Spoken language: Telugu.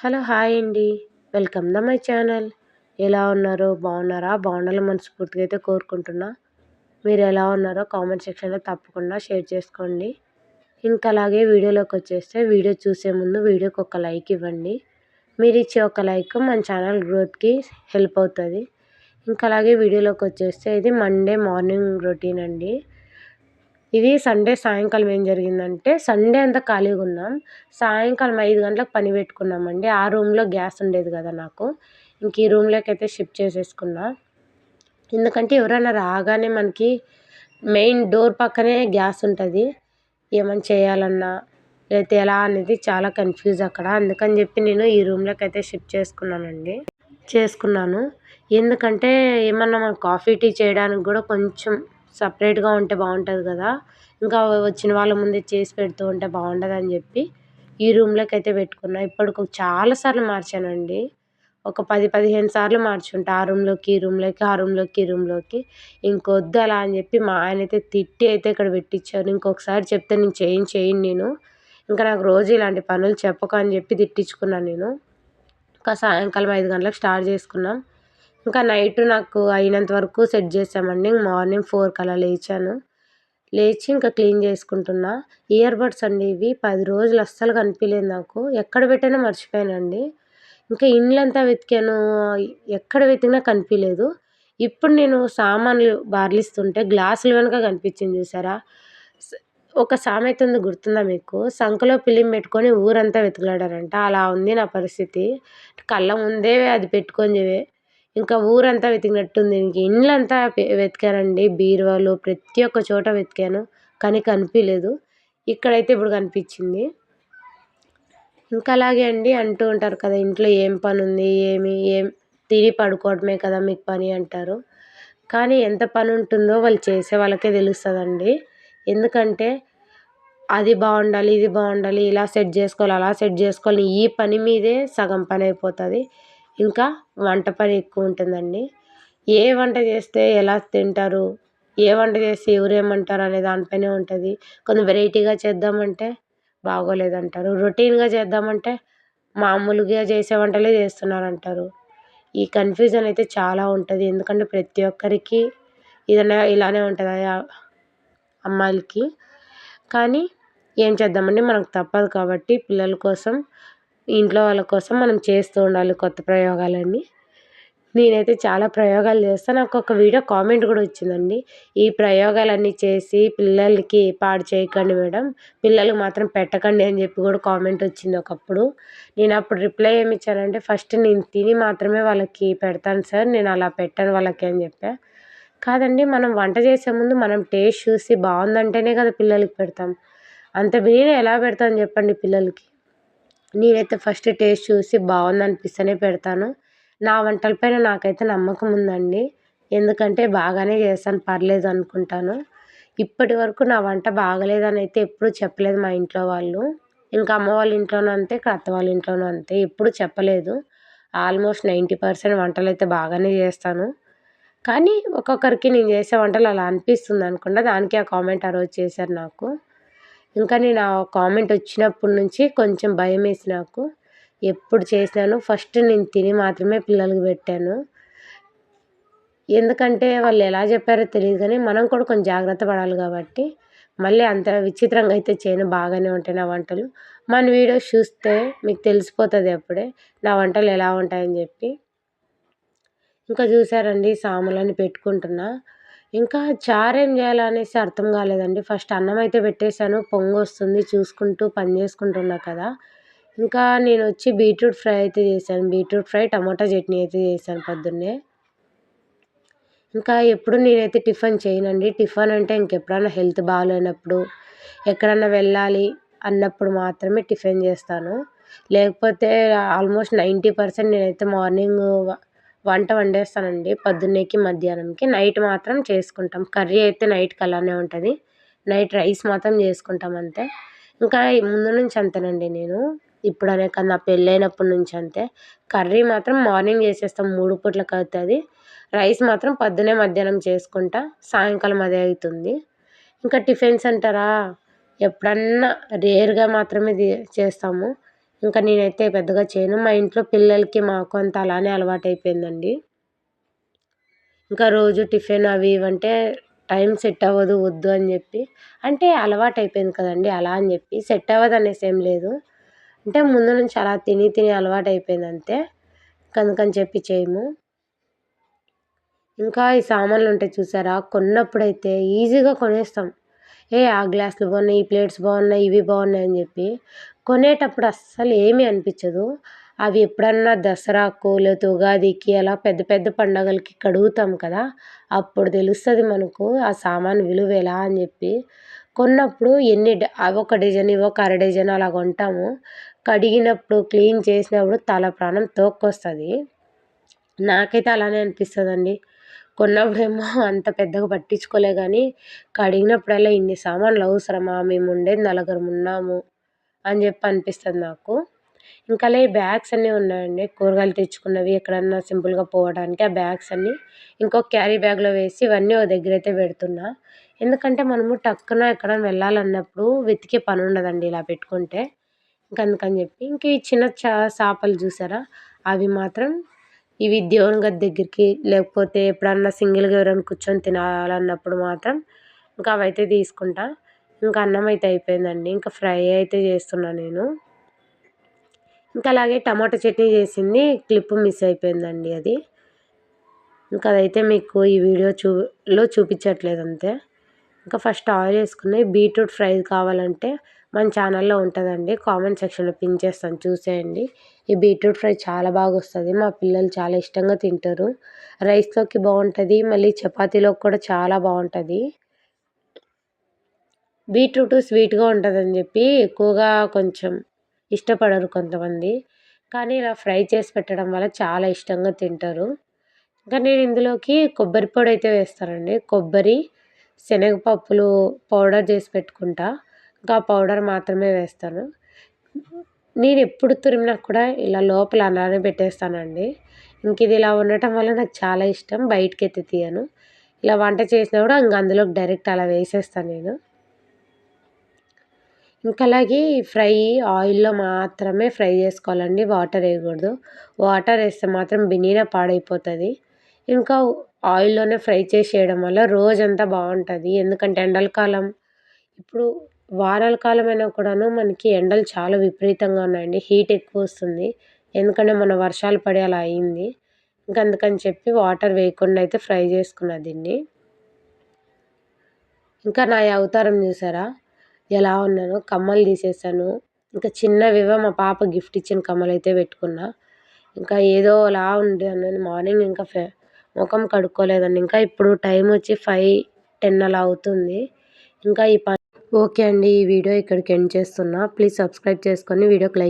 హలో హాయ్ అండి. Welcome the my channel. ఎలా ఉన్నారో బాగున్నారా? బాగుండాలని మనస్ఫూర్తిగా అయితే కోరుకుంటున్నా. మీరు ఎలా ఉన్నారో కామెంట్ సెక్షన్లో తప్పకుండా షేర్ చేసుకోండి. ఇంకా అలాగే వీడియోలోకి వచ్చేస్తే వీడియో చూసే ముందు వీడియోకి ఒక లైక్ ఇవ్వండి. మీరు ఇచ్చే ఒక లైక్ మన ఛానల్ గ్రోత్కి హెల్ప్ అవుతుంది. ఇంకా అలాగే వీడియోలోకి వచ్చేస్తే ఇది మండే మార్నింగ్ రొటీన్ అండి. ఇది సండే సాయంకాలం ఏం జరిగిందంటే సండే అంతా ఖాళీగా ఉన్నాం. సాయంకాలం ఐదు గంటలకు పని పెట్టుకున్నామండి. ఆ రూమ్లో గ్యాస్ ఉండేది కదా నాకు. ఇంక ఈ రూమ్లోకి అయితే షిఫ్ట్ చేసేసుకున్నా. ఎందుకంటే ఎవరైనా రాగానే మనకి మెయిన్ డోర్ పక్కనే గ్యాస్ ఉంటుంది. ఏమైనా చేయాలన్నా లేకపోతే ఎలా అనేది చాలా కన్ఫ్యూజ్ అక్కడ. అందుకని చెప్పి నేను ఈ రూమ్లోకి అయితే షిఫ్ట్ చేసుకున్నానండి. చేసుకున్నాను. ఎందుకంటే ఏమన్నా మనం కాఫీ టీ చేయడానికి కూడా కొంచెం సపరేట్గా ఉంటే బాగుంటుంది కదా. ఇంకా వచ్చిన వాళ్ళ ముందే చేసి పెడుతూ ఉంటే బాగుండదని చెప్పి ఈ రూమ్లోకి అయితే పెట్టుకున్నా. ఇప్పటికి చాలాసార్లు మార్చానండి. ఒక పది పదిహేను సార్లు మార్చుంటా. ఆ రూమ్లోకి ఈ రూమ్లోకి ఆ రూమ్లోకి ఈ రూమ్లోకి. ఇంకొద్దు అలా అని చెప్పి మా ఆయన అయితే తిట్టి అయితే ఇక్కడ పెట్టించారు ఇంకొకసారి చెప్తే నేను చేయను చేయను నేను. ఇంకా నాకు రోజు ఇలాంటి పనులు చెప్పకు అని చెప్పి తిట్టించుకున్నాను నేను. ఇంకా సాయంకాలం ఐదు గంటలకు స్టార్ట్ చేసుకున్నాం. ఇంకా నైట్ నాకు అయినంత వరకు సెట్ చేసామండి. మార్నింగ్ ఫోర్కి అలా లేచాను. లేచి ఇంకా క్లీన్ చేసుకుంటున్నా. ఇయర్ బడ్స్ అండి ఇవి. పది రోజులు అస్సలు కనిపించలేదు నాకు. ఎక్కడ పెట్టానో మర్చిపోయానండి. ఇంకా ఇండ్లంతా వెతికాను. ఎక్కడ వెతికినా కనిపించలేదు ఇప్పుడు నేను సామాన్లు బార్లిస్తుంటే గ్లాసులు వెనుక కనిపించింది చూసారా? ఒక సామెత ఉంది గుర్తుందా మీకు? సంఖలో పిలిం పెట్టుకొని ఊరంతా వెతుకులాడారంట. అలా ఉంది నా పరిస్థితి. కళ్ళ ముందే అది పెట్టుకొని ఇంకా ఊరంతా వెతికినట్టుంది. ఇంక ఇండ్లంతా వెతికానండి బీరువాలో ప్రతి ఒక్క చోట వెతికాను. కానీ కనిపించలేదు ఇక్కడైతే ఇప్పుడు కనిపించింది. ఇంకా అలాగే అండి అంటూ ఉంటారు కదా ఇంట్లో ఏం పని ఉంది ఏమి ఏం తిని పడుకోవడమే కదా మీకు పని అంటారు. కానీ ఎంత పని ఉంటుందో వాళ్ళు చేసే వాళ్ళకే తెలుస్తుందండి. ఎందుకంటే అది బాగుండాలి ఇది బాగుండాలి ఇలా సెట్ చేసుకోవాలి అలా సెట్ చేసుకోవాలి. ఈ పని మీదే సగం పని అయిపోతుంది. ఇంకా వంట పని ఎక్కువ ఉంటుందండి. ఏ వంట చేస్తే ఎలా తింటారు? ఏ వంట చేస్తే ఎవరేమంటారు అనే దానిపైనే ఉంటుంది. కొంచెం వెరైటీగా చేద్దామంటే బాగోలేదంటారు. రొటీన్గా చేద్దామంటే మామూలుగా చేసే వంటలే చేస్తున్నారంటారు. ఈ కన్ఫ్యూజన్ అయితే చాలా ఉంటుంది. ఎందుకంటే ప్రతి ఒక్కరికి ఏదైనా ఇలానే ఉంటుంది అమ్మాయిలకి. కానీ ఏం చేద్దామండి మనకు తప్పదు కాబట్టి పిల్లల కోసం ఇంట్లో వాళ్ళ కోసం మనం చేస్తూ ఉండాలి కొత్త ప్రయోగాలన్నీ. నేనైతే చాలా ప్రయోగాలు చేస్తాను నాకు ఒక వీడియో కామెంట్ కూడా వచ్చిందండి. ఈ ప్రయోగాలన్నీ చేసి పిల్లలకి పాడు చేయకండి మేడం. పిల్లలకు మాత్రం పెట్టకండి అని చెప్పి కూడా కామెంట్ వచ్చింది ఒకప్పుడు. నేను అప్పుడు రిప్లై ఏమి ఇచ్చానంటే ఫస్ట్ నేను తిని మాత్రమే వాళ్ళకి పెడతాను సార్. నేను అలా పెట్టాను వాళ్ళకి అని చెప్పా. కాదండి మనం వంట చేసే ముందు మనం టేస్ట్ చూసి బాగుందంటేనే కదా పిల్లలకి పెడతాం. అంత నేనే ఎలా పెడతాను చెప్పండి పిల్లలకి? నేనైతే ఫస్ట్ టేస్ట్ చూసి బాగుంది అనిపిస్తేనే పెడతాను. నా వంటల పైన నాకైతే నమ్మకం ఉందండి. ఎందుకంటే బాగానే చేస్తాను పర్లేదు అనుకుంటాను. ఇప్పటి వరకు నా వంట బాగలేదని అయితే ఎప్పుడూ చెప్పలేదు మా ఇంట్లో వాళ్ళు. ఇంకా అమ్మ వాళ్ళ ఇంట్లోనూ అంతే ఇంకా అత్త వాళ్ళ ఇంట్లోనూ అంతే ఎప్పుడు చెప్పలేదు. ఆల్మోస్ట్ నైంటీ పర్సెంట్ వంటలు అయితే బాగానే చేస్తాను. కానీ ఒక్కొక్కరికి నేను చేసే వంటలు అలా అనిపిస్తుంది అనుకుంటా. దానికి ఆ కామెంట్ ఆ రోజు చేశారు నాకు. ఇంకా నేను ఆ కామెంట్ వచ్చినప్పటి నుంచి కొంచెం భయం వేసి నాకు. ఎప్పుడు చేసినాను ఫస్ట్ నేను తిని మాత్రమే పిల్లలకి పెట్టాను. ఎందుకంటే వాళ్ళు ఎలా చెప్పారో తెలియదు కానీ మనం కూడా కొంచెం జాగ్రత్త పడాలి కాబట్టి మళ్ళీ అంత విచిత్రంగా అయితే చేయను బాగానే ఉంటాయి నా వంటలు. మన వీడియోస్ చూస్తే మీకు తెలిసిపోతుంది అప్పుడే నా వంటలు ఎలా ఉంటాయని చెప్పి. ఇంకా చూసారండి సాములని పెట్టుకుంటున్నా. ఇంకా చారు ఏం చేయాలనేసి అర్థం కాలేదండి. ఫస్ట్ అన్నం అయితే పెట్టేశాను. పొంగు వస్తుంది. చూసుకుంటూ పని చేసుకుంటున్నా కదా. ఇంకా నేను వచ్చి బీట్రూట్ ఫ్రై అయితే చేశాను. బీట్రూట్ ఫ్రై టమాటా చట్నీ అయితే చేశాను పొద్దున్నే. ఇంకా ఎప్పుడు నేనైతే టిఫిన్ చేయనండి. టిఫిన్ అంటే ఇంకెప్పుడైనా హెల్త్ బాగాలేనప్పుడు ఎక్కడన్నా వెళ్ళాలి అన్నప్పుడు మాత్రమే టిఫిన్ చేస్తాను. లేకపోతే ఆల్మోస్ట్ నైంటీ పర్సెంట్ నేనైతే మార్నింగ్ వంట వండేస్తానండి. పొద్దున్నేకి మధ్యాహ్నంకి. నైట్ మాత్రం చేసుకుంటాం. కర్రీ అయితే నైట్కి అలానే ఉంటుంది. నైట్ రైస్ మాత్రం చేసుకుంటాం అంతే. ఇంకా ముందు నుంచి అంతేనండి నేను. ఇప్పుడు అనే కాదు నా పెళ్ళైనప్పటి నుంచి అంతే. కర్రీ మాత్రం మార్నింగ్ చేసేస్తాం. మూడు పూట్లకు అవుతుంది. రైస్ మాత్రం పొద్దునే మధ్యాహ్నం చేసుకుంటా. సాయంకాలం అదే అవుతుంది. ఇంకా టిఫిన్స్ అంటారా? ఎప్పుడన్నా రేర్గా మాత్రమే చేస్తాము. ఇంకా నేనైతే పెద్దగా చేయను. మా ఇంట్లో పిల్లలకి మాకు అంత అలానే అలవాటు అయిపోయిందండి ఇంకా రోజు టిఫిన్ అవి ఇవంటే టైం సెట్ అవ్వదు వద్దు అని చెప్పి. అంటే అలవాటు అయిపోయింది కదండి అలా అని చెప్పి. సెట్ అవ్వదు అనేసి ఏం లేదు. అంటే ముందు నుంచి అలా తిని తిని అలవాటు అయిపోయింది అంతే. అందుకని చెప్పి చేయము. ఇంకా ఈ సామాన్లు ఉంటాయి చూసారా? కొన్నప్పుడైతే ఈజీగా కొనేస్తాం. ఏ ఆ గ్లాసులు బాగున్నాయి ఈ ప్లేట్స్ బాగున్నాయి ఇవి బాగున్నాయి అని చెప్పి కొనేటప్పుడు అస్సలు ఏమీ అనిపించదు. అవి ఎప్పుడన్నా దసరాకు లేకపోతే ఉగాదికి అలా పెద్ద పెద్ద పండగలకి కడుగుతాం కదా అప్పుడు తెలుస్తుంది మనకు ఆ సామాను విలువ ఎలా అని చెప్పి. కొన్నప్పుడు ఎన్ని అవి ఒక డజన్ ఇవి ఒక అర డజన్ అలా కొంటాము. కడిగినప్పుడు క్లీన్ చేసినప్పుడు తల ప్రాణం తోక్కొస్తుంది. నాకైతే అలానే అనిపిస్తుందండి. కొన్నప్పుడేమో అంత పెద్దగా పట్టించుకోలే కానీ కడిగినప్పుడల్లా ఇన్ని సామాన్లు అవసరమా? మేము ఉండేది నలుగురం ఉన్నాము అని చెప్పి అనిపిస్తుంది నాకు. ఇంకా ఈ బ్యాగ్స్ అన్నీ ఉన్నాయండి. కూరగాయలు తెచ్చుకున్నవి ఎక్కడన్నా సింపుల్గా పోవడానికి ఆ బ్యాగ్స్ అన్నీ ఇంకో క్యారీ బ్యాగ్లో వేసి ఇవన్నీ ఒక దగ్గర అయితే పెడుతున్నా. ఎందుకంటే మనము టక్కున ఎక్కడైనా వెళ్ళాలన్నప్పుడు వెతికే పని ఉండదండి ఇలా పెట్టుకుంటే. ఇంక అందుకని చెప్పి ఇంక ఈ చిన్న చా చేపలు చూసారా? అవి మాత్రం ఇవి దేవుని గది దగ్గరికి లేకపోతే ఎప్పుడన్నా సింగిల్గా ఎవరైనా కూర్చొని తినాలన్నప్పుడు మాత్రం ఇంకా అవైతే తీసుకుంటా. ఇంకా అన్నం అయితే అయిపోయిందండి. ఇంకా ఫ్రై అయితే చేస్తున్నా నేను. ఇంకా అలాగే టమాటా చట్నీ చేసింది. క్లిప్ మిస్ అయిపోయిందండి అది. ఇంకా అదైతే మీకు ఈ వీడియో చూలో చూపించట్లేదు అంతే. ఇంకా ఫస్ట్ ఆయిల్ వేసుకుని బీట్రూట్ ఫ్రై కావాలంటే మన ఛానల్లో ఉంటుందండి. కామెంట్ సెక్షన్లో పిన్ చేస్తాను. చూసేయండి. ఈ బీట్రూట్ ఫ్రై చాలా బాగా వస్తుంది. మా పిల్లలు చాలా ఇష్టంగా తింటారు. రైస్లోకి బాగుంటుంది. మళ్ళీ చపాతీలోకి కూడా చాలా బాగుంటుంది. బీట్రూట్ స్వీట్గా ఉంటుందని చెప్పి ఎక్కువగా కొంచెం ఇష్టపడరు కొంతమంది. కానీ ఇలా ఫ్రై చేసి పెట్టడం వల్ల చాలా ఇష్టంగా తింటారు. ఇంకా నేను ఇందులోకి కొబ్బరి పొడి అయితే వేస్తానండి. కొబ్బరి శనగపప్పులు పౌడర్ చేసి పెట్టుకుంటా. ఇంకా పౌడర్ మాత్రమే వేస్తాను. నేను ఎప్పుడు తురిమినా కూడా ఇలా లోపల అలానే పెట్టేస్తానండి. ఇంక ఇది ఇలా ఉండటం వల్ల నాకు చాలా ఇష్టం. బయటకి ఎత్తి తీయను. ఇలా వంట చేసినా కూడా ఇంక అందులోకి డైరెక్ట్ అలా వేసేస్తాను నేను. ఇంకా అలాగే ఫ్రై ఆయిల్లో మాత్రమే ఫ్రై చేసుకోవాలండి. వాటర్ వేయకూడదు. వాటర్ వేస్తే మాత్రం బినీనా పాడైపోతుంది. ఇంకా ఆయిల్లోనే ఫ్రై చేసేయడం వల్ల రోజంతా బాగుంటుంది. ఎందుకంటే ఎండల కాలం. ఇప్పుడు వారాల కాలం అయినా కూడాను మనకి ఎండలు చాలా విపరీతంగా ఉన్నాయండి. హీట్ ఎక్కువ వస్తుంది. ఎందుకంటే మన వర్షాలు పడి అలా అయింది. ఇంకా అందుకని చెప్పి వాటర్ వేయకుండా అయితే ఫ్రై చేసుకున్నా దీన్ని. ఇంకా నా అవతారం చూసారా? ఎలా ఉన్నాను కమ్మలు తీసేసాను. ఇంకా చిన్నవివో మా పాప గిఫ్ట్ ఇచ్చిన కమ్మలు అయితే పెట్టుకున్నా. ఇంకా ఏదో అలా ఉండి అన్నాను. మార్నింగ్ ఇంకా ఫే ముఖం కడుక్కోలేదండి. ఇంకా ఇప్పుడు టైం వచ్చి ఫైవ్ టెన్ అలా అవుతుంది. ఇంకా ఈ ప ఓకే అండి ఈ వీడియో ఇక్కడికి ఎండ్ చేస్తున్నా. ప్లీజ్ సబ్స్క్రైబ్ చేసుకొని వీడియోకి లైక్